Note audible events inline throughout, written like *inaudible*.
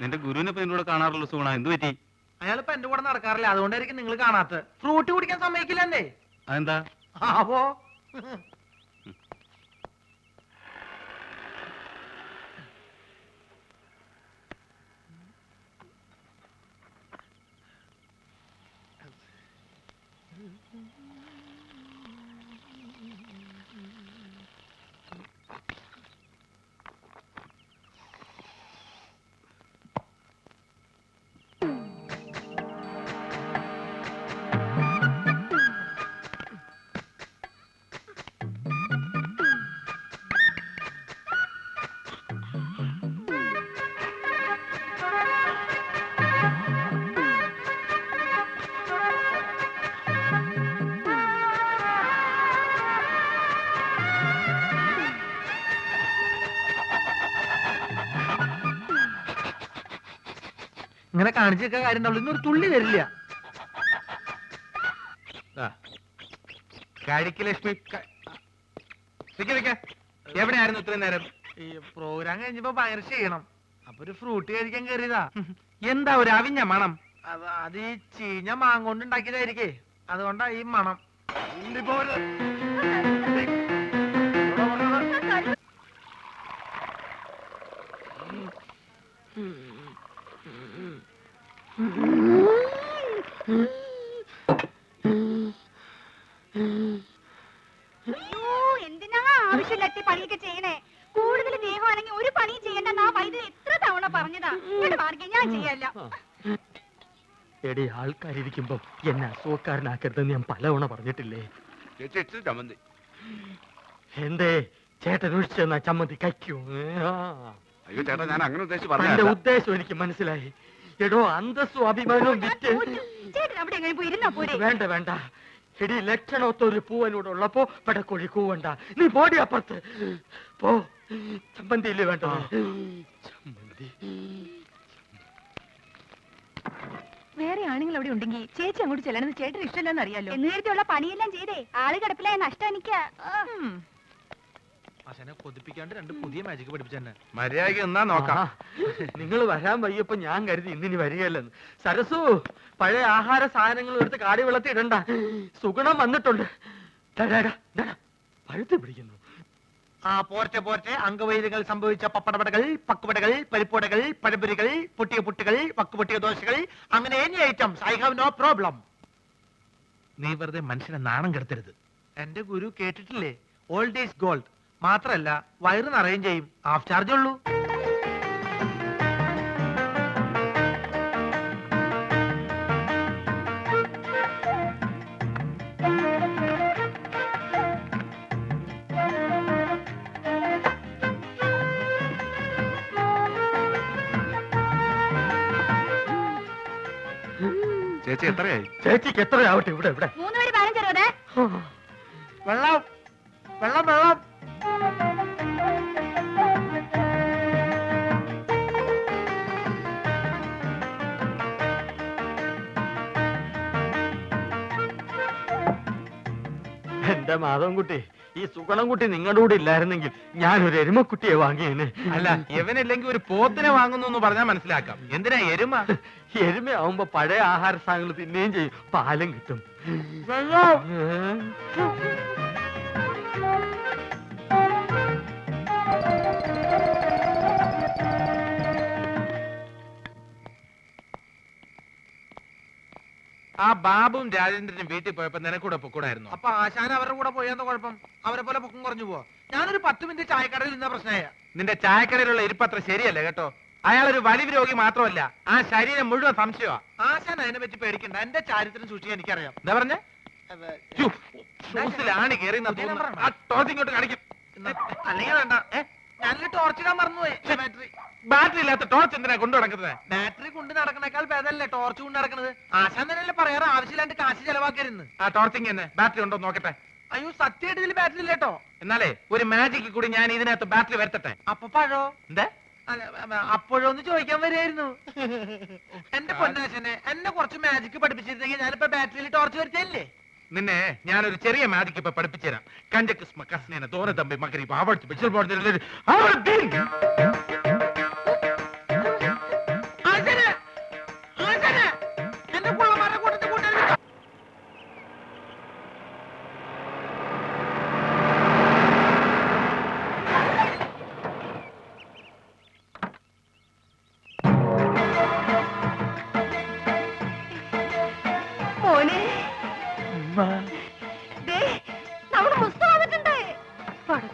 നിന്റെ ഗുരുവിനെ ഇപ്പൊ നിന്നോട് കാണാറുള്ള സുഗുണ എന്ത് പറ്റി? അയാളിപ്പോ എന്റെ കൂടെ നടക്കാറില്ല. അതുകൊണ്ടായിരിക്കും നിങ്ങൾ കാണാത്തത്. ഫ്രൂട്ട് കുടിക്കാൻ സമ്മതിക്കില്ലെന്നേ. അതെന്താ? ആവോ. ഇങ്ങനെ കാണിച്ചൊക്കെ കാര്യം ഉണ്ടാവില്ല ഇന്നൊരു തുള്ളി വരില്ല. കഴിക്ക് ലക്ഷ്മി. എവിടെയായിരുന്നു ഇത്രയും നേരം? ഈ പ്രോഗ്രാം കഴിഞ്ഞപ്പോ ഭയങ്കര ചെയ്യണം അപ്പൊ ഒരു ഫ്രൂട്ട് കഴിക്കാൻ കയറിയതാ എന്താ ഒരു അവിഞ്ഞ മണം? അത് ഈ ചീഞ്ഞ മാങ്ങ കൊണ്ട് ഉണ്ടാക്കിയതായിരിക്കേ. അതുകൊണ്ടാ ഈ മണം. അയ്യോ എന്തിനാ ആവശ്യമില്ലാത്ത പണിയൊക്കെ ചെയ്യണേ? കൂടുതൽ ദേഹമാണെങ്കിൽ ഒരു പണിയും ചെയ്യണ്ടെന്ന് ആ വൈദ്യുതി എത്ര തവണ പറഞ്ഞതാ? മാർഗം ഞാൻ ചെയ്യല്ല. എടി ആൾക്കാരിയ്ക്കുമ്പോ എന്നെ അസുഖക്കാരനാക്കരുതെന്ന് ഞാൻ പലവണ പറഞ്ഞിട്ടില്ലേ? എന്തേ ചേട്ടൻ ഒഴിച്ചെന്നാ ചമ്മന്തി കയ്ക്കൂ ആ. അയ്യോ ചേട്ടാ ഞാൻ അങ്ങനെ ഉദ്ദേശിച്ചു ഉദ്ദേശം എനിക്ക് മനസ്സിലായി. എടോ അന്തസ്സും അഭിമാനവും വിറ്റ്. ചേട്ടൻ അവിടെ എങ്ങനെ പോയി ഇരുന്നാ പോരെ? വേണ്ട വേണ്ട. എടി ലക്ഷണമൊത്ത ഒരു പൂവനോട് ഉള്ളപ്പോ പടക്കോഴി കൂവണ്ട. നീ പോടി അപ്പുറത്ത്. പോ. ചമ്പന്തി ഇല്ലേ വേണ്ട ചമ്മന്തി. വേറെ ആണുങ്ങൾ അവിടെ ഉണ്ടെങ്കിൽ ചേച്ചി അങ്ങോട്ട് ചെല്ലണമെന്ന് ചേട്ടന് ഇഷ്ടമില്ലെന്ന് അറിയാലോ? നേരത്തെ ഉള്ള പണിയെല്ലാം ചെയ്തേ. ആൾ കിടപ്പിലായ നഷ്ടം എനിക്ക്. അച്ഛനെ കൊതിപ്പിക്കാണ്ട് രണ്ട് പുതിയ മാജിക് പഠിപ്പിച്ചെന്നെ മര്യാദയ്ക്ക് എന്നാ നോക്കാം. നിങ്ങൾ വരാൻ വയ്യപ്പോ ഞാൻ കരുതി ഇന്നിനി വരികയല്ലെന്ന്. സരസു പഴയ ആഹാര സാധനങ്ങൾ എടുത്ത് കാടി വെള്ളത്തിൽ ഇടണ്ട. സുഗുണം വന്നിട്ടുണ്ട്. പഴുത്ത് പിടിക്കുന്നു. ആ പോർച്ച പോർച്ച. അംഗവൈദ്യങ്ങൾ സംഭവിച്ച പപ്പടപടകൾ പക്കുപടകൾ പരിപ്പുടകൾ പഴപുരികൾ പൊട്ടിയ പുട്ടുകൾ വക്കുപൊട്ടിയ ദോശകൾ അങ്ങനെ any items. I have no problem. നീ വെറുതെ മനുഷ്യനെ നാണം കെടുത്തരുത്. എന്റെ ഗുരു കേട്ടിട്ടില്ലേ? ഓൾഡ് ഈസ് ഗോൾഡ് മാത്രല്ല വയറ് നിറയും ചെയ്യും. ഹാഫ് ചാർജ് ഉള്ളൂ. ചേച്ചി എത്രയായി? ചേച്ചിക്ക് എത്രയാവട്ടെ ഇവിടെ ഇവിടെ? മൂന്ന് പേര് പതിനഞ്ച് വെള്ളം. വെള്ളം വെള്ളം. എന്റെ മാധവൻകുട്ടി ഈ സുഗണൻകുട്ടി നിങ്ങളുടെ കൂടെ ഇല്ലായിരുന്നെങ്കിൽ ഞാൻ ഒരു എരുമക്കുട്ടിയെ വാങ്ങിയേനെ. അല്ല എവനല്ലെങ്കിൽ ഒരു പോത്തിനെ വാങ്ങുന്നു എന്ന് പറഞ്ഞാൽ മനസ്സിലാക്കാം. എന്തിനാ എരുമ? എരുമയാവുമ്പോ പഴയ ആഹാര സാധനങ്ങൾ തിന്നുകയും ചെയ്യും. പാലും കിട്ടും. ആ ബാബും രാജേന്ദ്രനും വീട്ടിൽ പോയപ്പോ നിനക്കൂടെ പൊക്കൂടായിരുന്നു? അപ്പൊ ആശാൻ അവരുടെ കൂടെ പോയെന്ന കുഴപ്പം. അവരെ പോലെ പൊക്കം കുറഞ്ഞു പോവാ. ഞാനൊരു പത്ത് മിനിറ്റ് ചായക്കടയിൽ നിന്ന പ്രശ്നമായ. നിന്റെ ചായക്കടയിലുള്ള ഇരിപ്പത്ര ശരിയല്ല കേട്ടോ? അയാൾ ഒരു വലിവ് രോഗി മാത്രമല്ല ആ ശരീരം മുഴുവൻ സംശയമാ. ആശാൻ അതിനെ പറ്റി പേടിക്കണ്ട. എന്റെ ചാരിത്രം സൂക്ഷിക്കാൻ എനിക്കറിയാം. എന്താ പറഞ്ഞേ? ഷൂസിലാണ് കയറി കാണിക്കും. അല്ലെങ്കിൽ വേണ്ട. ഞാനൊരു ടോർച്ച് ഇടാൻ മറന്നുപോയി. ബാറ്ററി ബാറ്ററി ഇല്ലാത്ത ടോർച്ച് എന്തിനാ കൊണ്ടു നടക്കുന്നത്? ബാറ്ററി കൊണ്ട് നടക്കണേക്കാൾ ഭേദമല്ലേ ടോർച്ച് കൊണ്ട് നടക്കുന്നത്? ആശാൻ തന്നെയല്ലേ പറയാറ്? ആവശ്യമില്ലാണ്ട് കാശ് ചെലവാക്കരുന്ന് ആ ടോർച്ചിങ് തന്നെ. ബാറ്ററി ഉണ്ടോ നോക്കട്ടെ. അയ്യോ സത്യമായിട്ട് ഇതിൽ ബാറ്ററി ഇല്ലേട്ടോ എന്നാലേ ഒരു മാജിക്ക് കൂടി ഞാൻ ഇതിനകത്ത് ബാറ്ററി വരുത്തട്ടെ. അപ്പൊ പഴോ? എന്താ? അപ്പോഴൊന്ന് ചോദിക്കാൻ വരുമായിരുന്നു എന്റെ പൊന്നാശനെ എന്നെ കുറച്ച് മാജിക്ക് പഠിപ്പിച്ചിരുന്നെങ്കിൽ ഞാനിപ്പോ ബാറ്ററിയിൽ ടോർച്ച് വരുത്തല്ലേ നിന്നെ ഞാനൊരു ചെറിയ മാജിക്ക് ഇപ്പൊ പഠിപ്പിച്ചു തരാം കഞ്ചക്കിസ്മ കസ്നേന തോന തമ്പി മകരി ആവർത്തി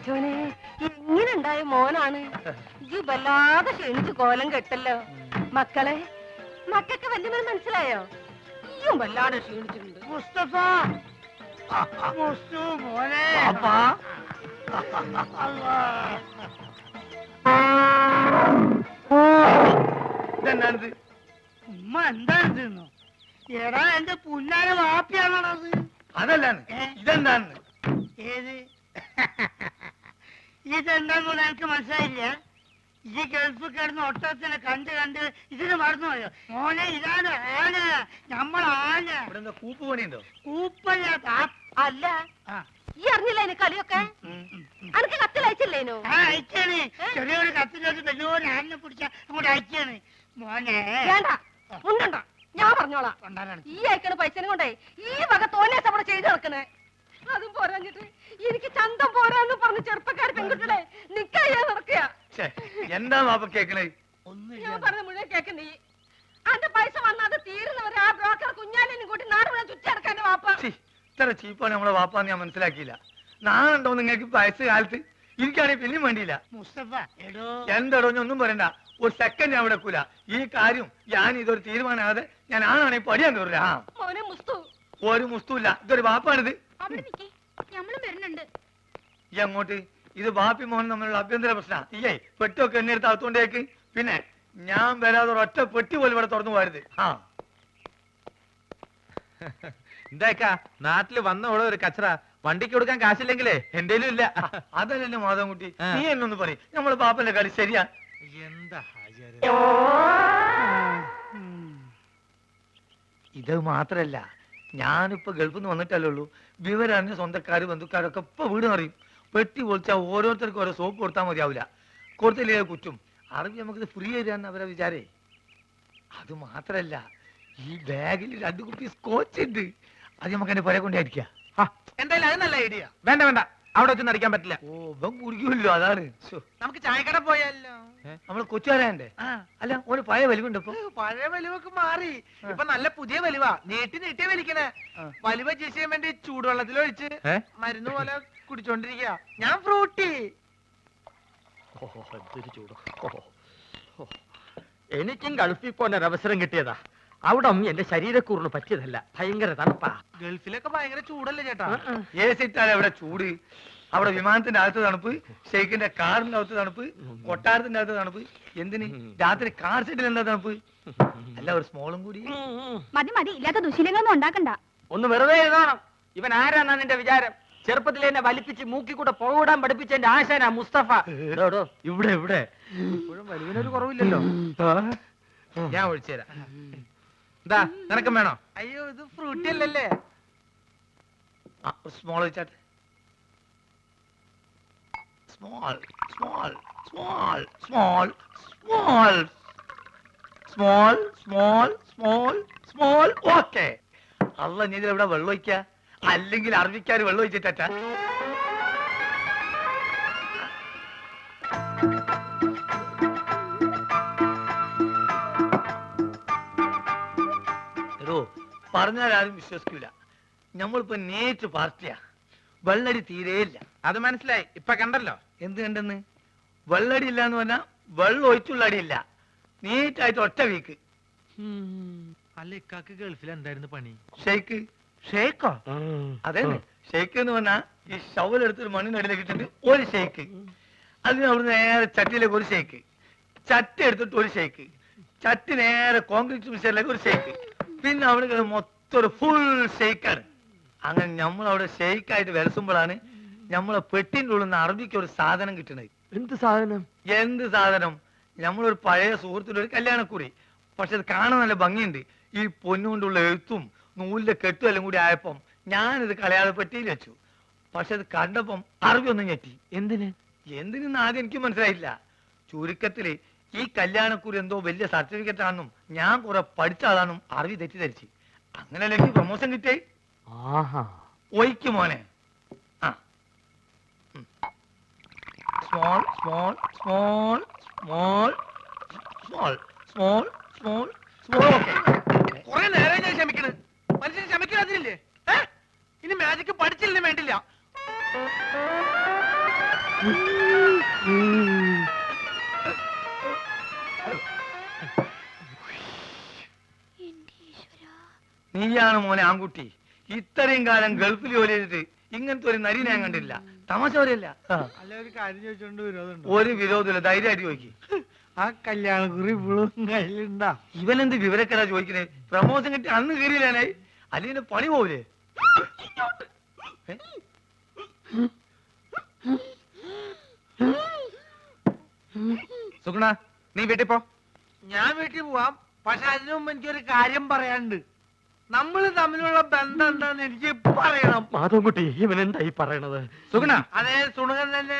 പടച്ചോനെ എങ്ങനെ ഉണ്ടായ മോനാണ്. ഇത് വല്ലാതെ ക്ഷണിച്ചു കോലം കെട്ടല്ലോ. മക്കളെ മക്കൾക്ക് വല്യമ്മ മനസ്സിലായോ? ഇയും വല്ലാതെ ക്ഷീണിച്ചിട്ടുണ്ട്. മുസ്തഫ! മുസ്തു മോനെ! ഇതെന്നാണിത് ഉമ്മ എന്താണിതെന്നോ? എടാ എന്റെ പുന്നാര വാപ്പിയാണോ അതല്ലാന്ന്. ഇതെന്താണ് ഏത്? ഇതെന്താന്ന് എനിക്ക് മനസ്സിലായില്ല? ഈ ഗൾഫ് കിടന്ന് ഒട്ടത്തിനെ കണ്ട് കണ്ട് ഇതിന് മറന്നുപോയോ മോനെ ഇതാണ് ആന നമ്മൾ ആന ഇവിടെ എന്താ കൂപ്പ് പണിയുണ്ടോ? കൂപ്പല്ല അല്ല. ആ. ഈ അറിഞ്ഞില്ല എന്നെ കളിയൊക്കെ? അനക്ക് കത്തിലയച്ചില്ലേനു ആ അയച്ചാണ് ചെറിയൊരു കത്തിലേക്ക് വലിയൊരു ആനെ പിടിച്ച അങ്ങോട്ട് അയച്ചാണ് മോനെ. വേണ്ട. ഉണ്ടണ്ട ഞാൻ പറഞ്ഞോളാം. കൊണ്ടാരാണ് ഈ അയക്കണ പൈസനെ കൊണ്ടേ ഈ വക തോന്നിയ ചെയ്തു നടക്കണേ. അതും പോരാഞ്ഞിട്ട് എനിക്ക് ചന്തം പോരാന്ന് പറഞ്ഞ ചെറുപ്പക്കാർ പെൺകുട്ടികളെ നിക്കയ്യാ നടക്കുക എന്താ മാപ്പ കേക്കണേ? ഞാൻ പറഞ്ഞ മുഴുവൻ കേക്കണ്ടേ അന്റെ പൈസ വന്നാതെ തീരുന്നവരെ ആ ബ്രോക്കർ കുഞ്ഞാലിനും കൂട്ടി നാട് മുഴുവൻ ചുറ്റടക്കാൻ വാപ്പ ഇത്ര ചീപ്പാണ് നമ്മളെ വാപ്പാന്ന് ഞാൻ മനസ്സിലാക്കിയില്ല. നാണുണ്ടോ നിങ്ങൾക്ക് പൈസ കാലത്ത് എനിക്കാണെങ്കിൽ പിന്നെയും വേണ്ടിയില്ല. മുസ്തഫ എടോ. എന്തടോ ഞാൻ ഒന്നും പറയണ്ട. ഒരു സെക്കൻഡ് ഞാൻ വിടക്കൂല ഈ കാര്യം ഞാൻ ഇതൊരു തീരുമാനമാകാതെ ഞാൻ ആണാണെങ്കിൽ പടിയാൻ തോറില്ല ഒരു മോനെ മുസ്തു. ഇതൊരു വാപ്പാണിത്. അവിടെ നിക്കേ. ഞമ്മളും വരുന്നുണ്ട്. ഈ അങ്ങോട്ട് ഇത് ബാപ്പി മോഹൻ തമ്മിലുള്ള അഭ്യന്തര പ്രശ്ന. ഇല്ലേ പെട്ടൊക്കെ എണ്ണെടുത്ത് അകത്തോണ്ടേക്ക്. പിന്നെ ഞാൻ വരാതെ ഒറ്റ പെട്ടി പോലും ഇവിടെ തുറന്നു പോരുത് ആ. എന്താക്കാ നാട്ടിൽ വന്ന ഉള്ള ഒരു കച്ചറ. വണ്ടിക്ക് കൊടുക്കാൻ കാശില്ലെങ്കിലേ? എന്തേലും ഇല്ല. അതല്ലേ മാധവൻകുട്ടി ആ. നീ എന്നൊന്ന് പറയും. നമ്മൾ പാപ്പന്റെ കളി ശരിയാ. എന്താ ഇത് മാത്രല്ല. ഞാനിപ്പോ ഗൾഫിൽ നിന്ന് വന്നിട്ടല്ലേ ഉള്ളൂ. വിവരറിഞ്ഞ സ്വന്തക്കാര് ബന്ധുക്കാരൊക്കെ ഇപ്പൊ വീട് അറിയും പെട്ടി പൊളിച്ചാൽ ഓരോരുത്തർക്കും ഓരോ സോപ്പ് കൊടുത്താൽ മതിയാവില്ല കൊടുത്തില്ലേ കുറ്റും അറിവ് നമുക്കിത് ഫ്രീ തരാന്ന് അവരെ വിചാരേ. അത് മാത്രല്ല ഈ ബാഗിൽ രണ്ട് കുപ്പി സ്കോച്ച് ഉണ്ട്. അത് നമുക്ക് എന്റെ പുര കൊണ്ടായിരിക്കാം എന്തായാലും അത് നല്ല ഐഡിയ വേണ്ട വേണ്ട. അവിടെ വെച്ചൊന്നും അടിക്കാൻ പറ്റില്ല. ഓ ഇവൻ കുടിക്കുമല്ലോ അതാണ്. നമുക്ക് ചായക്കട പോയാലോ? നമ്മൾ കൊച്ചുകാരന്റെ അല്ല ഒരു പഴയ വലിവുണ്ട് ഇപ്പൊ. പഴയ വലിവൊക്കെ മാറി. ഇപ്പൊ നല്ല പുതിയ വലിവാ. നീട്ടി നീട്ടി വലിക്കണേ. വലിവ ചെയ്യാൻ വേണ്ടി ചൂടുവെള്ളത്തിൽ ഒഴിച്ച് മരുന്ന് പോലെ കുടിച്ചോണ്ടിരിക്കുക ഞാൻ ഫ്രൂട്ടി. എനിക്കും ഗൾഫിൽ പോകാൻ ഒരു അവസരം കിട്ടിയതാ. അവിടം എന്റെ ശരീരക്കൂറിന് പറ്റിയതല്ല. ഭയങ്കര തണുപ്പാ. ഗൾഫിലൊക്കെ ഭയങ്കര ചൂടല്ലേ ചേട്ടാ? ഏ സിറ്റാലേ അവിടെ ചൂട്. അവിടെ വിമാനത്തിന്റെ അകത്ത് തണുപ്പ് ഷെയ്ഖിന്റെ കാറിന്റെ അകത്ത് തണുപ്പ് കൊട്ടാരത്തിന്റെ അകത്ത് തണുപ്പ്. എന്തിന്? രാത്രി കാർ സീറ്റിൽ എന്താ തണുപ്പ്? അല്ല ഒരു സ്മോളും കൂടി. മതി മതി. ഇല്ലാത്ത ദുശീലങ്ങളൊന്നും ഉണ്ടാക്കണ്ട. ഒന്ന് വെറുതെ എഴുതണം. ഇവൻ ആരാന്നാ നിന്റെ വിചാരം? ചെറുപ്പത്തിൽ എന്നെ വലിപ്പിച്ച് മൂക്കിക്കൂടെ കൂടെ പോവിടാൻ പഠിപ്പിച്ച എന്റെ ആശാനാ മുസ്തഫ ഇവിടെ ഇവിടെ. ഇപ്പോഴും വലുവിനൊരു കുറവില്ലല്ലോ. ഞാൻ ഒഴിച്ചു തരാം. എന്താ നിനക്കും വേണോ? അയ്യോ ഇത് ഫ്രൂട്ടി അല്ലല്ലേ? Small വെച്ചാട്ടെ. Small small small small small small small small small okay അല്ല നീ ഇവിടെ വെള്ളം ഒഴിക്ക? അല്ലെങ്കിൽ അറബിക്കാർ വെള്ളം ഒഴിച്ചിട്ട? പറഞ്ഞാൽ ആരും വിശ്വസിക്കൂല. നമ്മളിപ്പോ നേരിട്ട് പാർട്ടിയാ. വെള്ളടി തീരെയില്ല അത് മനസ്സിലായി. ഇപ്പൊ കണ്ടല്ലോ. എന്ത് കണ്ടെന്ന്? വെള്ളടി ഇല്ല എന്ന് പറഞ്ഞാൽ വെള്ളം ഒഴിച്ചുള്ള അടിയില്ല. നീറ്റായിട്ട് ഒറ്റ വീക്ക്. അല്ല ഇക്കാക്ക് ഗൾഫിൽ എന്തായിരുന്നു പണി? ഷെയ്ക്ക് ഷെയ്ക്കോ അതെ ഷെയ്ക്ക് എന്ന് പറഞ്ഞാ ഈ ഷവൽ ഷവലെടുത്തൊരു മണ്ണിനടിയിലേക്ക് ഇട്ടിട്ട് ഒരു ഷെയ്ക്ക് അതിന് അവിടെ നേരെ ചട്ടിയിലേക്ക് ഒരു ഷെയ്ക്ക് ചട്ടി എടുത്തിട്ട് ഒരു ഷെയ്ക്ക് ചട്ടി നേരെ കോൺക്രീറ്റ് മിഷനിലേക്ക് ഒരു ഷെയ്ക്ക് പിന്നെ അവിടെ മൊത്തൊരു മൊത്തം ഒരു ഫുൾ ഷെയ്ക്കാണ് അങ്ങനെ നമ്മൾ അവിടെ ഷെയ്ക്കായിട്ട് വിലസുമ്പോഴാണ് നമ്മളെ പെട്ടിന്റെ ഉള്ളിൽ നിന്ന് അറബിക്ക് ഒരു സാധനം കിട്ടണത്. എന്ത് സാധനം? എന്ത് സാധനം? നമ്മളൊരു പഴയ സുഹൃത്തിന്റെ ഒരു കല്യാണക്കുറി. പക്ഷെ അത് കാണാൻ നല്ല ഭംഗിയുണ്ട്. ഈ പൊന്നുകൊണ്ടുള്ള എഴുത്തും നൂലിന്റെ കെട്ടും എല്ലാം കൂടി ആയപ്പം ഞാനിത് കളയാതെ പെട്ടിയിൽ വെച്ചു. പക്ഷെ അത് കണ്ടപ്പം അറബി ഒന്നും ഞെട്ടി. എന്തിന്? എന്തിനെന്ന് ആദ്യം എനിക്ക് മനസ്സിലായില്ല. ചുരുക്കത്തിൽ ഈ കല്യാണക്കുറി എന്തോ വലിയ സർട്ടിഫിക്കറ്റ് ആണെന്നും ഞാൻ കുറെ പഠിച്ചതാണെന്നും അറിവ് തെറ്റിദ്ധരിച്ച്. അങ്ങനെ എനിക്ക് പ്രൊമോഷൻ കിട്ടേ ഒയ്ക്ക് മോനെ. ആ. Small small small small small small small small okay കുറെ നേരം ഞാൻ ക്ഷമിക്കണ്. മനുഷ്യൻ ക്ഷമിക്കാതിരില്ലേ? ഇനി മാജിക്ക് പഠിച്ചില്ലേ വേണ്ടില്ല. നീയാണ് മോനെ ആൺകുട്ടി. ഇത്രയും കാലം ഗൾഫിൽ ജോലി ചെയ്തിട്ട് ഇങ്ങനത്തെ ഒരു നരി ഞാൻ കണ്ടില്ല തമാശ പറയല്ല. അല്ല ഒരു കാര്യം ചോദിച്ചോണ്ട് വിരോധമുണ്ടോ? ഒരു വിരോധമില്ല. ധൈര്യമായിട്ട് ചോദിക്കും. ആ കല്യാണക്കുറി ഇപ്പോഴും കയ്യിലുണ്ടാ. ഇവനെന്ത് വിവരക്കടാ ചോദിക്കണേ? പ്രമോഷൻ കിട്ടി അന്ന് കയറിയില്ലാണേ. അല്ലെങ്കിൽ പണി പോവില്ലേ? സുഗുണ നീ വീട്ടിൽ പോ. ഞാൻ വീട്ടിൽ പോവാം. പക്ഷെ അതിനു മുമ്പ് എനിക്കൊരു കാര്യം പറയാനുണ്ട്. നമ്മൾ തമ്മിലുള്ള ബന്ധം എന്താന്ന് എനിക്ക് പറയണം. മാധവൻകുട്ടി ഇവൻ എന്താ ഈ പറയണത്? സുഗുണ. അതെ സുണകൻ തന്നെ.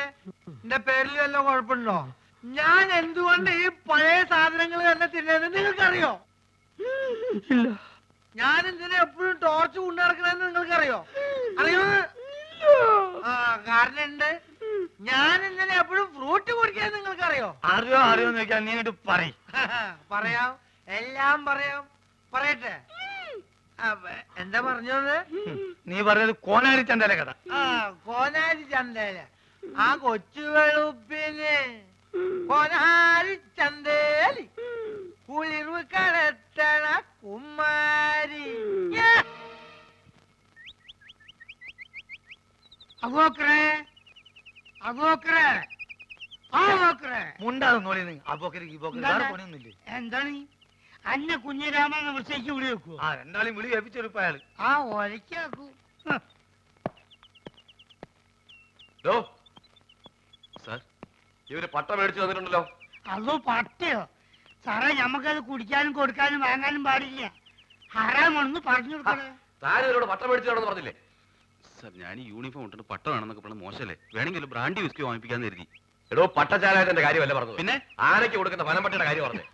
എന്റെ പേരിൽ വല്ല കുഴപ്പമുണ്ടോ? ഞാൻ എന്തുകൊണ്ട് ഈ പഴയ സാധനങ്ങൾ തന്നെ തിന്നുന്നത് നിങ്ങൾക്കറിയോ? ഇല്ല. ഞാൻ എന്തിനാ എപ്പോഴും ടോർച്ച് കൊണ്ടു നടക്കണെന്ന് നിങ്ങൾക്കറിയോ? അറിയോ? ആ കാരണം ഉണ്ട് ഞാൻ എന്തിനാ എപ്പോഴും ഫ്രൂട്ട് കുടിക്കാൻ നിങ്ങൾക്കറിയോ? അറിയോ അറിയോ ചോദിക്കാൻ നീ പറയും. *laughs* പറയാം. എല്ലാം പറയാം. പറയട്ടെ. എന്താ പറഞ്ഞത് നീ പറഞ്ഞത് കോനാരി ചന്തല കഥ. ആ കോനാരി ചന്തയിൽ ആ കൊച്ചു വെളുപ്പിന് കോനാരി ചന്തേലി. കുളിർവ് കടത്തണ കുമാരി അബോക്കറേ അബോക്കറേ ആ ബോക്കറേ മുണ്ടാതെ നോളി നീ. അപ്പോക്കరికి ഇപ്പോക്കര് വേറെ പണിയൊന്നുമില്ലേ? എന്താണ്? അന്ന കുഞ്ഞിരാമെന്ന് വിളിച്ചേക്ക് വിളി വെക്കൂ. ആ രണ്ടാളും വിളി ഏൽപ്പിച്ചെടുപ്പ അയാൾ ആ ഒലക്കാക്കൂ സാർ ഇവർ പട്ട മേടിച്ചു തന്നിട്ടുണ്ടല്ലോ. അതോ പട്ടയോ? സാറേ ഞമ്മക്കത് കുടിക്കാനും കൊടുക്കാനും വാങ്ങാനും പാടില്ല. ഹറാമാണെന്ന് പറഞ്ഞു കൊടുക്കണേ. താൻ ഇവരോട് പട്ട മേടിച്ചു തരണമെന്ന് പറഞ്ഞില്ലേ? സാർ ഞാൻ ഈ യൂണിഫോം ഇട്ടിട്ട് പട്ട വേണമെന്നൊക്കെ പറഞ്ഞ മോശമല്ലേ വേണമെങ്കിൽ ഒരു ബ്രാൻഡി വിസ്കി വാങ്ങിപ്പിക്കാന്ന് കരുതി. എടോ പട്ടചാരായതിന്റെ കാര്യമല്ല പറഞ്ഞു പിന്നെ? ആനയ്ക്ക് കൊടുക്കുന്ന വനംപട്ടിയുടെ കാര്യം പറഞ്ഞു.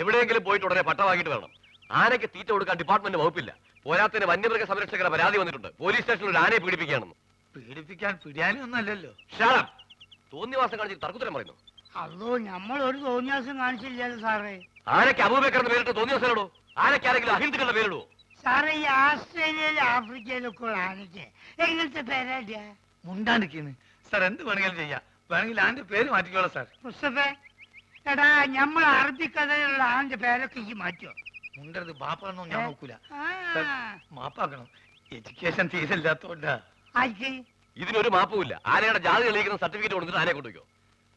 എവിടെയെങ്കിലും പോയിട്ട് ഉടനെ പട്ട വാങ്ങിയിട്ട് വരണം. ആനയ്ക്ക് തീറ്റ കൊടുക്കാൻ ഡിപ്പാർട്ട്മെന്റ് വകുപ്പില്ല. പോരാത്തിന് വന്യമൃഗ സംരക്ഷകരെ പരാതി വന്നിട്ടുണ്ട്. പോലീസ് സ്റ്റേഷനിൽ ഒരു ആനയെ പീഡിപ്പിക്കുകയാണെന്ന്. പീഡിപ്പിക്കാൻ പിടിയാനും ഒന്നല്ലല്ലോ ഷാളം തോന്നിവാസം കാണിച്ച് തർക്കുത്തരം പറയുന്നു. അതോ നമ്മൾ ഒരു തോന്നിയാസം കാണിച്ചില്ലല്ലോ സാറേ. ആനയ്ക്ക് അബൂബക്കറിന്റെ പേരിട്ട് തോന്നിയാസോ ആനയ്ക്ക് ആരെങ്കിലും അഹിന്ദുക്കളുടെ പേരിടുവോ സാറേ ഈ ആസ്ട്രേലിയയിലും ആഫ്രിക്കയിലൊക്കെ ഉള്ള ആനയ്ക്ക് എങ്ങനത്തെ പേരാടിയാ? മുണ്ടാണ്ടിക്കുന്നു സാർ എന്ത് വേണമെങ്കിലും ചെയ്യാം. വേണമെങ്കിൽ ആന്റെ പേര് മാറ്റിക്കോളാം സാർ. മുസ്തഫേ എടാ നമ്മൾ അറബിക്കഥയിലുള്ള ആളിന്റെ പേരൊക്കെ ഈ മാറ്റോ മുണ്ടത് ബാപ്പാന്നോ ഞാൻ നോക്കൂല. ആ, മാപ്പാക്കണം. എഡ്യൂക്കേഷൻ തീരെ ഇല്ലാത്തോണ്ടാ. ഇതിനൊരു മാപ്പുമില്ല. ആനയുടെ ജാതി തെളിയിക്കുന്ന സർട്ടിഫിക്കറ്റ് കൊടുത്തിട്ട് ആനയെ കൊണ്ടുവയ്ക്കോ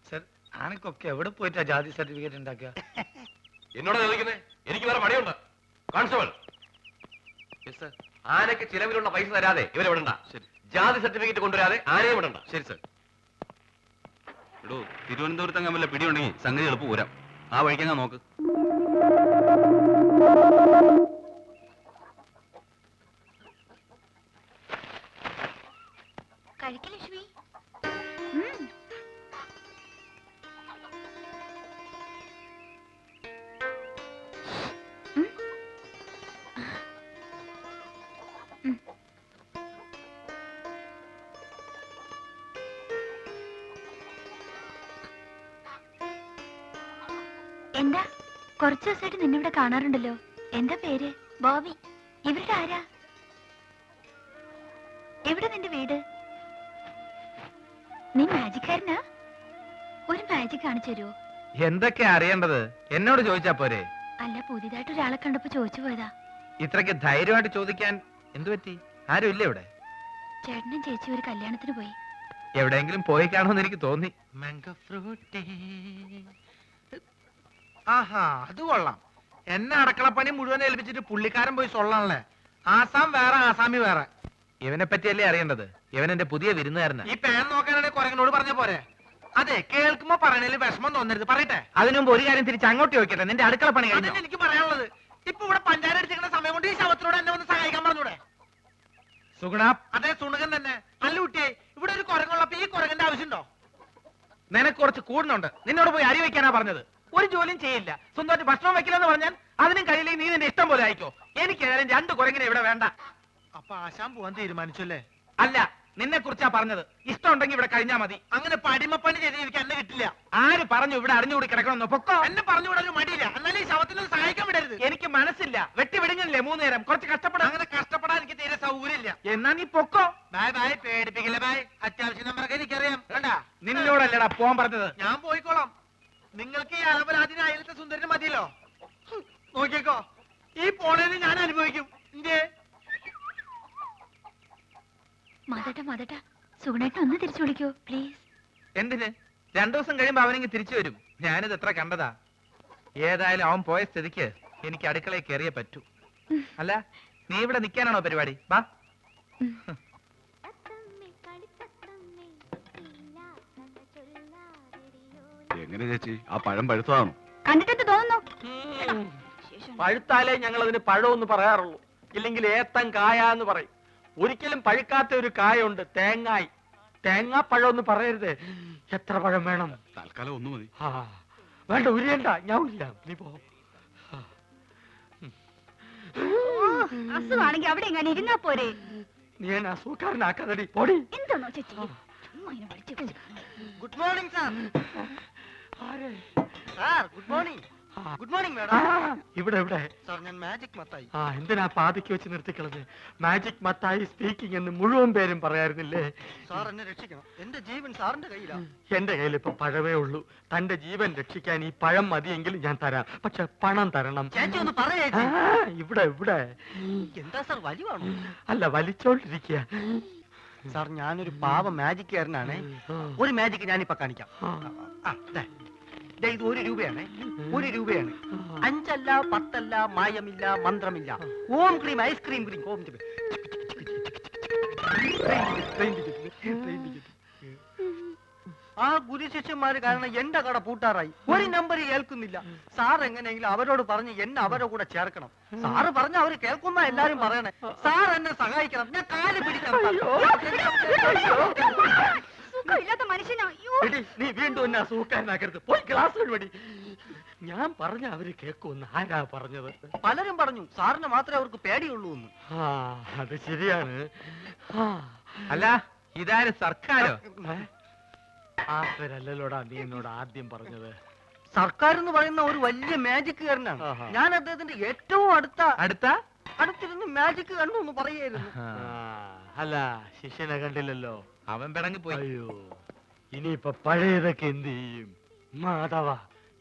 സർ ആനക്കൊക്കെ എവിടെ പോയിട്ടാ ജാതി സർട്ടിഫിക്കറ്റ് ഉണ്ടാക്കുക? എന്നോട് തെളിയിക്കുന്നേ എനിക്ക് വേറെ പണിയുണ്ട്. കോൺസ്റ്റബിൾ സർ ആനയ്ക്ക് ചിലവിലുള്ള പൈസ തരാതെ ഇവരെ വിടണ്ട. ശരി. ജാതി സർട്ടിഫിക്കറ്റ് കൊണ്ടുവരാതെ ആനയെ വിടണ്ട. ശരി സർ. എടോ തിരുവനന്തപുരത്ത് അങ്ങനെ വല്ല പിടിയുണ്ടെങ്കിൽ സംഗതി എളുപ്പം പോരാം ആ വഴിക്കങ്ങ നോക്ക്. കാണാറുണ്ടല്ലോ. എന്താ പേര്? ബോബി. ഇവരുടെ ആരാ? എവിടെ നിന്റെ വീട്? നീ മാജിക്കാരനാ? ഒരു മാജിക് കാണിച്ചു തരുമോ എന്തൊക്കെ അറിയേണ്ടത്? എന്നോട് ചോദിച്ചാ പോരെ? അല്ല പുതിയതായിട്ട് ഒരാളെ കണ്ടപ്പോ ചോദിച്ചു പോയതാ. ഇത്രയ്ക്ക് ധൈര്യമായിട്ട് ചോദിക്കാൻ എന്തു പറ്റി? ആരും ഇല്ല ഇവിടെ? ചേട്ടനും ചേച്ചി ഒരു കല്യാണത്തിന് പോയി. എവിടെയെങ്കിലും പോയി കാണുമെന്ന് എനിക്ക് തോന്നി. മാംഗോ ഫ്രൂട്ടി ആഹാ അത് കൊള്ളാം. എന്നെ അടക്കളപ്പണി മുഴുവൻ ഏൽപ്പിച്ചിട്ട് പുള്ളിക്കാരൻ പോയി സൊള്ളാണല്ലേ? ആസാം വേറെ ആസാമി വേറെ. ഇവനെ പറ്റിയല്ലേ അറിയേണ്ടത്? ഇവൻ എന്റെ പുതിയ വിരുന്നുകാരനാ. ഈ പേൻ നോക്കാനാണെങ്കിൽ കുരങ്ങനോട് പറഞ്ഞ പോരെ. അതെ കേൾക്കുമ്പോ പറയണേൽ വിഷമം തോന്നരുത്. പറയട്ടെ? അതിനു മുമ്പ് ഒരു കാര്യം തിരിച്ച് അങ്ങോട്ട് ചോദിക്കട്ടെ? നിന്റെ അടുക്കള പണി കഴിഞ്ഞോ? അതന്നെ എനിക്ക് പറയാനുള്ളത്. ഇപ്പൊ ഇവിടെ പഞ്ചായത്ത് അടിച്ചിരിക്കുന്ന സമയം കൊണ്ട് ഈ ശവത്തിനോട് എന്നെ ഒന്ന് സഹായിക്കാൻ പറഞ്ഞൂടെ? സുഗുണ. അതെ സുണകൻ തന്നെ. നല്ല കുട്ടിയെ ഇവിടെ ഒരു കുരങ്ങുള്ളപ്പോ ഈ കുരങ്ങന്റെ ആവശ്യമുണ്ടോ? നിനക്ക് കുറച്ച് കൂടുന്നുണ്ട്. നിന്നോട് പോയി അരി വെക്കാനാ പറഞ്ഞത്. ഒരു ജോലിയും ചെയ്യില്ല. സ്വന്തമായിട്ട് ഭക്ഷണം വെക്കില്ലെന്ന് പറഞ്ഞാൽ അതിനും കഴിയില്ല നീ നിന്റെ ഇഷ്ടം പോലെ ആയിക്കോ. എനിക്ക് ഏതായാലും രണ്ട് കുരങ്ങിനെ ഇവിടെ വേണ്ട. അപ്പൊ ആശാൻ പോവാൻ തീരുമാനിച്ചല്ലേ? അല്ല നിന്നെ കുറിച്ചാ പറഞ്ഞത്. ഇഷ്ടം ഉണ്ടെങ്കിൽ ഇവിടെ കഴിഞ്ഞാ മതി. അങ്ങനെ പടിമപ്പണി ചെയ്ത് എനിക്ക് കിട്ടില്ല. ആര് പറഞ്ഞു ഇവിടെ അറിഞ്ഞുകൂടി കിടക്കണമെന്ന്? പൊക്കോ? എന്നെ പറഞ്ഞുകൂടെ ഒരു മടിയില്ല. എന്നാലും ഈ ശവത്തിന് സഹായിക്കാൻ വിടരുത്. എനിക്ക് മനസ്സില്ല. വെട്ടി വിടുങ്ങില്ലേ മൂന്ന് നേരം കുറച്ച് കഷ്ടപ്പെടാം അങ്ങനെ കഷ്ടപ്പെടാൻ എനിക്ക് തീരെ സൗകര്യമില്ല. എന്നാ നീ പൊക്കോ? Bye bye. പേടിപ്പിക്കില്ല ബായ്. അത്യാവശ്യം നമ്പറൊക്കെ എനിക്കറിയാം. കണ്ടാ? നിന്നോടല്ലടാ പോവാൻ പറഞ്ഞത്. ഞാൻ പോയിക്കോളാം. നിങ്ങൾക്ക് ഈ അലപരാധിന് അയലത്തെ സുന്ദരന് മതിയല്ലോ. നോക്കിയേക്കോ ഈ പോണേന് ഞാൻ അനുഭവിക്കും. മതട്ട മതട്ട സുഗണേട്ട ഒന്ന് തിരിച്ചു വിളിക്കോ പ്ലീസ് എന്തിന്? രണ്ടു ദിവസം കഴിയുമ്പോ അവനെങ്കിൽ തിരിച്ചു വരും. ഞാനിത് എത്ര കണ്ടതാ. ഏതായാലും അവൻ പോയ സ്ഥിതിക്ക് എനിക്ക് അടുക്കളയിൽ കയറിയേ പറ്റൂ. അല്ല നീ ഇവിടെ നിൽക്കാനാണോ പരിപാടി? വാ. എങ്ങനെ ചേച്ചി? ആ പഴം പഴുത്തതാണോ? കണ്ടിട്ടെന്ത് തോന്നുന്നു. പഴുത്താലേ ഞങ്ങൾ അതിന് പഴമെന്ന് പറയാറുള്ളൂ. ഇല്ലെങ്കിൽ ഏത്തൻ കായ എന്ന് പറയും. ഒരിക്കലും പഴുക്കാത്ത ഒരു കായുണ്ട് തേങ്ങായി. തേങ്ങാപ്പഴം എന്ന് പറയരുത്. എത്ര പഴം വേണം? തൽക്കാലം ഒന്ന് മതി. ആ വേണ്ട ഉരിയണ്ട. ഞാൻ ഉരിയാം നീ പോ. അസുഖാണെങ്കിൽ അവിടെ എങ്ങനെ ഇരുന്നാ പോരെ. നീ എന്നെ അസുഖക്കാരനാക്കാതടി. പൊടി. എന്താണോ ചേച്ചി. Good morning sir good morning good morning ആ, മാഡം ഇവിടെ ഇവിടെ. സാർ ഞാൻ മാജിക് മത്തായി ആ എന്തിനാ പാതിക്ക് വെച്ച് നിർത്തിക്കളത് മാജിക് മത്തായി സ്പീക്കിംഗ് എന്ന് മുഴുവൻ പേരും പറയായിരുന്നില്ലേ സാർ എന്നെ രക്ഷിക്കണം. എന്റെ ജീവൻ സാറിന്റെ കയ്യിലാണ് എന്റെ കയ്യിൽ ഇപ്പൊ പഴവേ ഉള്ളൂ. തന്റെ ജീവൻ രക്ഷിക്കാൻ ഈ പഴം മതിയെങ്കിലും ഞാൻ തരാം. പക്ഷെ പണം തരണം. ചേച്ചി ഒന്ന് പറയേ ആ, ഇവിടെ ഇവിടെ. എന്താ സാർ വലിവാണോ? അല്ല വലിച്ചോണ്ടിരിക്കുക. സാർ ഞാനൊരു പാവ മാജിക്കാരനാണ്. ഒരു മാജിക് ഞാനിപ്പോ കാണിക്കാം. ഇത് ഒരു രൂപയാണ്. ഒരു രൂപയാണ്. അഞ്ചല്ല പത്തല്ല മായമില്ല മന്ത്രമില്ല. ഓം ക്രീം ഐസ്ക്രീം ക്രീം ഓം ക്രീം. ആ ഗുരു ശിഷ്യന്മാര് കാരണം എന്റെ കട പൂട്ടാറായി. ഒരു നമ്പർ കേൾക്കുന്നില്ല. സാർ എങ്ങനെയെങ്കിലും അവരോട് പറഞ്ഞ് എന്നെ അവരുടെ കൂടെ ചേർക്കണം. സാറ് പറഞ്ഞ അവർ കേൾക്കുന്ന എല്ലാരും പറയണേ. സാർ എന്നെ സഹായിക്കണം. ഞാൻ കാൽ പിടിക്കണം നീ വീണ്ടും എന്നെ സൂക്കാരനാക്കരുത് പോയി ക്ലാസ് ഞാൻ പറഞ്ഞ അവർ കേൾക്കുമെന്ന് ആരാ പറഞ്ഞത്? പലരും പറഞ്ഞു സാറിന് മാത്രമേ അവർക്ക് പേടിയുള്ളൂ എന്ന്. ആ അത് ശരിയാണ്. അല്ല ഇതാര് സർക്കാരോ? ഏ? ആ പേരല്ലോടാ നീ എന്നോട് ആദ്യം പറഞ്ഞത്. സർക്കാർ എന്ന് പറയുന്ന ഒരു വലിയ മാജിക്കുകാരനാണ് ആഹാ. ഞാൻ അദ്ദേഹത്തിന്റെ ഏറ്റവും അടുത്ത അടുത്ത? അടുത്തിരുന്ന് മാജിക് കണ്ടു എന്ന് പറയായിരുന്നു ആ, അല്ല ശിഷ്യനെ കണ്ടില്ലല്ലോ. അവൻ പിടങ്ങി പോയി. അയ്യോ ഇനിയിപ്പൊ പഴയതൊക്കെ എന്ത് ചെയ്യും? മാധവ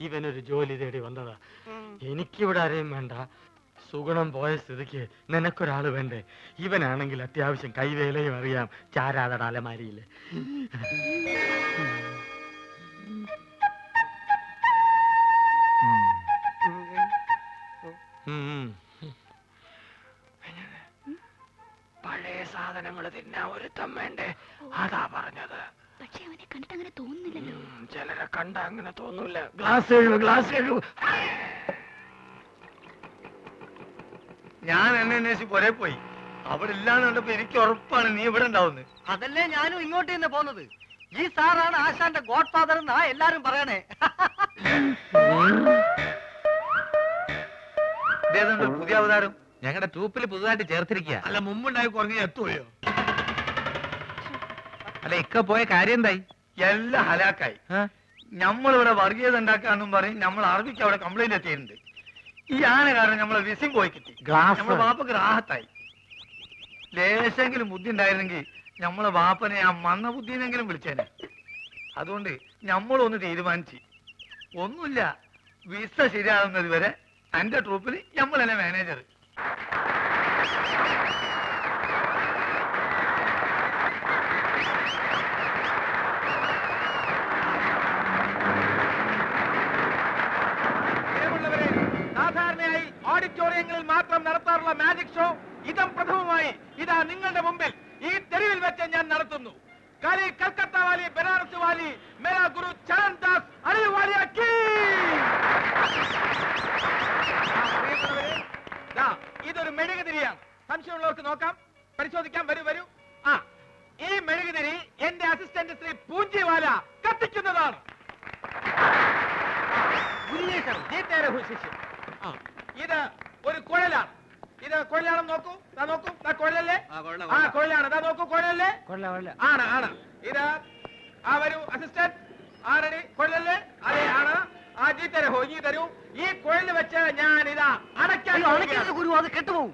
ഇവനൊരു ജോലി തേടി വന്നതാ. എനിക്കിവിടെ ആരെയും വേണ്ട. സുഗുണം പോയ സ്ഥിതിക്ക് നിനക്കൊരാൾ വേണ്ടേ? ഇവനാണെങ്കിൽ അത്യാവശ്യം കൈവേലയും അറിയാം. ചാരാതടാലമാരിയിൽ. പഴയ സാധനങ്ങൾ തിന്നാ ഒരുത്തം വേണ്ടേ? അതാ പറഞ്ഞത്. പക്ഷെ അവനെ കണ്ടിട്ട് അങ്ങനെ തോന്നുന്നില്ലല്ലോ ചിലരെ കണ്ട അങ്ങനെ തോന്നൂല. ഗ്ലാസ് കഴിവ് ഗ്ലാസ് കഴിവ് ഞാൻ എന്നെ അന്വേഷിച്ച് പുരേ പോയി. അവിടെ ഇല്ലാന്ന് കണ്ടപ്പോ എനിക്ക് ഉറപ്പാണ് നീ ഇവിടെ ഉണ്ടാവുന്നത് അതല്ലേ ഞാനും ഇങ്ങോട്ട് തന്നെ പോന്നത്? ഈ സാറാണ് ആശാന്റെ ഗോഡ് ഫാദർ എന്നാ എല്ലാരും പറയണേ. *laughs* ഇതേതുണ്ട് പുതിയ അവതാരം. ഞങ്ങളുടെ ട്രൂപ്പിൽ പുതുതായിട്ട് ചേർത്തിരിക്കുക അല്ല മുമ്പുണ്ടായി കുറഞ്ഞ എത്തുകയോ അല്ല ഇക്ക പോയ കാര്യം എന്തായി? എല്ലാം ഹലാക്കായി. നമ്മളിവിടെ വർഗീയത ഉണ്ടാക്കാന്നും പറയും നമ്മൾ അറബിക്ക് അവിടെ കംപ്ലൈന്റ് എത്തിയിട്ടുണ്ട് ഈ ആന കാരണം നമ്മളെ വിസിം പോയി കിട്ടി. ഗ്ലാസ്. നമ്മളെ വാപ്പക്ക് രാഹത്തായി ലേശെങ്കിലും ബുദ്ധി ഉണ്ടായിരുന്നെങ്കിൽ നമ്മളെ വാപ്പനെ ആ മന്ന ബുദ്ധിനെങ്കിലും വിളിച്ചേനെ. അതുകൊണ്ട് നമ്മളൊന്ന് തീരുമാനിച്ചു. ഒന്നുമില്ല വിസ ശരിയാകുന്നത് വരെ എന്റെ ട്രൂപ്പിൽ നമ്മൾ തന്നെ മാനേജർ മാത്രം മാജിക് ഷോ ഇതം പ്രഥമമായി ഇതാ നിങ്ങളുടെ മുമ്പിൽ. ഈ തെരുവിൽ വെച്ച് ഞാൻ നടത്തുന്നു. കലി കൽക്കത്ത വാലി ബനാറസ് വാലി മേരാ ഗുരു ചരൺ ദാസ് അലി വാലിയ കീ! ആ, പ്രിയമുള്ളവരെ, ദാ, ഇതൊരു മെഴുകുതിരിയാണ്. സംശയമുള്ളവർക്ക് നോക്കാം. പരിശോധിക്കാം. വരൂ വരൂ. ആ ഈ മെഴുകുതിരി എന്റെ അസിസ്റ്റന്റ് ശ്രീ പൂഞ്ചിവാല കത്തിക്കുന്നതാണ്. ഇത് ഒരു കുഴലാണ്. ഇത് കുഴലാണെന്ന് നോക്കൂ. ദാ നോക്കൂ. ദാ കുഴലല്ലേ ആ കുഴലാണ് ദാ നോക്കൂ കുഴലല്ലേ ആണ് ആണ്. ഇത്. ആ വരൂ അസിസ്റ്റന്റ് ആരടി കുഴലല്ലേ അതെ ആണ്. ആ ജീത്തേരെ ഹോ ഇനി തരൂ. ഈ കുഴൽ വെച്ച് ഞാൻ ഇതാ അടയ്ക്കാൻ. ഗുരു അത് കെട്ടുപോകും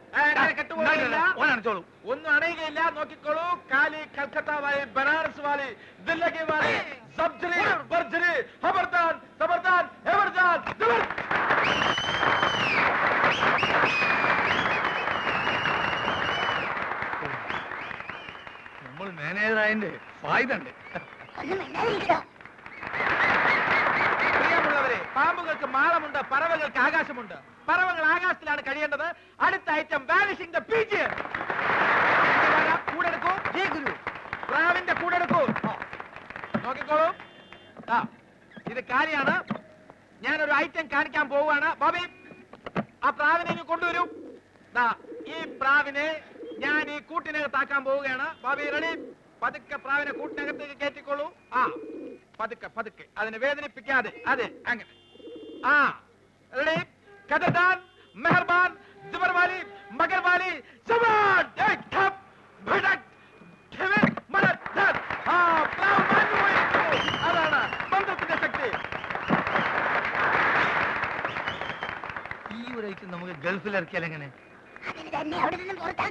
ഒന്നും അണയുകയില്ല നോക്കിക്കോളൂ. കാലി കൽക്കത്ത വാലി ബനാറസ് വാലി ദില്ലഗി വാലി സബ്ജറി ബർജറി ഖബർദാൻ ഖബർദാൻ ഇതുണ്ട് പ്രിയമുള്ളവരെ പാമ്പുകൾക്ക് മാളമുണ്ട് പറവകൾക്ക് ആകാശമുണ്ട്. പറവകൾ ആകാശത്തിലാണ് കഴിയേണ്ടത്. അടുത്ത ഐറ്റം വാനിഷിംഗ് ദ പീജിയൻ കൂടെടുക്കൂ ജി ഗുരു. പ്രാവിന്റെ കൂടെടുക്കൂ. നോക്കിക്കോളൂ. ആ ഇത് കാര്യാണ് ഞാനൊരു ഐറ്റം കാണിക്കാൻ പോവുകയാണ്. ബോബി ആ പ്രാവിനെ ഇനി കൊണ്ടുവരൂ. ദാ ഈ പ്രാവിനെ ഞാൻ ഈ കൂട്ടിനകത്താക്കാൻ പോവുകയാണ്. ബോബി റെഡി പതുക്കെ പ്രാവിനെ കൂട്ടിനകത്തേക്ക് കയറ്റിക്കോളൂ. ആ പതുക്കെ പതുക്കെ. അതിനെ വേദനിപ്പിക്കാതെ. അതെ അങ്ങനെ. ആ റെഡി കഥദാൻ മെഹർബാൻ ജബർവാലി മഗർവാലി സവാൻ ഏക് ഠപ് ഭടക് ഠിവിൻ മലദ്ധൻ ആ പ്രാവ് മാഞ്ഞു പോയിരിക്കുന്നു അതാണ് ബന്ധത്തിന്റെ ശക്തി. ഈ ഒരു ഐറ്റം നമുക്ക് ഗൾഫിൽ ഇറക്കിയാൽ എങ്ങനെ? അതിന് തന്നെ അവിടെ നിന്നും പുറത്താക്കി